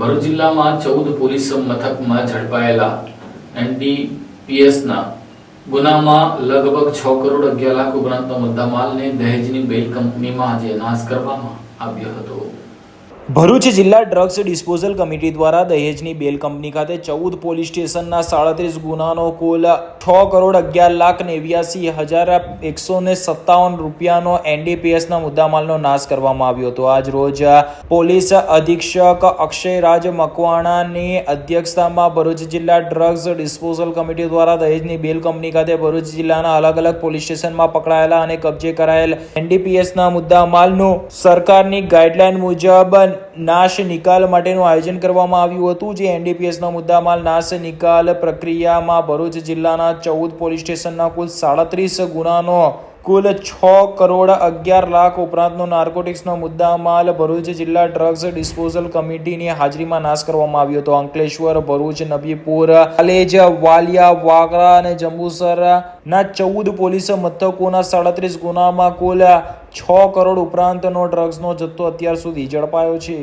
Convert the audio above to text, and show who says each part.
Speaker 1: ભરૂચ જિલ્લામાં ચૌદ પોલીસ મથકમાં ઝડપાયેલા એનડીપીએસના ગુનામાં લગભગ છ કરોડ અગિયાર લાખ ઉપરાંતનો મુદ્દામાલને દહેજની બેલ કંપનીમાં આજે નાશ કરવામાં આવ્યો હતો.
Speaker 2: ભરૂચ જિલ્લા ડ્રગ્સ ડિસ્પોઝલ કમિટી દ્વારા દહેજની બેલ કંપની ખાતે ચૌદ પોલીસ સ્ટેશનના સાડત્રીસ ગુનાનો કુલ છ કરોડ અગિયાર લાખ નેવ્યાસી હજાર એકસો ને સત્તાવન રૂપિયાનો એનડીપીએસના મુદ્દામાલનો નાશ કરવામાં આવ્યો હતો. આજ રોજ પોલીસ અધિક્ષક અક્ષયરાજ મકવાણાની અધ્યક્ષતામાં ભરૂચ જિલ્લા ડ્રગ્સ ડિસ્પોઝલ કમિટી દ્વારા દહેજની બેલ કંપની ખાતે ભરૂચ જિલ્લાના અલગ અલગ પોલીસ સ્ટેશનમાં પકડાયેલા અને કબજે કરાયેલ એનડીપીએસના મુદ્દામાલનું સરકારની ગાઈડલાઈન મુજબ નાશ નિકાલ માટેનું આયોજન કરવામાં આવ્યું હતું, જે એનડીપીએસના મુદ્દામાલ નાશ નિકાલ પ્રક્રિયામાં ભરૂચ જિલ્લાના ચૌદ પોલીસ સ્ટેશનના કુલ સાડત્રીસ ગુનાનો, કુલ છ કરોડ અગિયાર લાખ ઉપરાંતનો નાર્કોટિક્સનો મુદ્દામાલ ભરૂચ જિલ્લા ડ્રગ્સ ડિસ્પોઝલ કમિટીની હાજરીમાં નાશ કરવામાં આવ્યો હતો. અંકલેશ્વર, ભરૂચ, નબીપુર, કાલેજ, વાલિયા, વાગરા અને જંબુસરના ચૌદ પોલીસ મથકોના સાડત્રીસ ગુનામાં કુલ છ કરોડ ઉપરાંતનો ડ્રગ્સનો જથ્થો અત્યાર સુધી ઝડપાયો છે.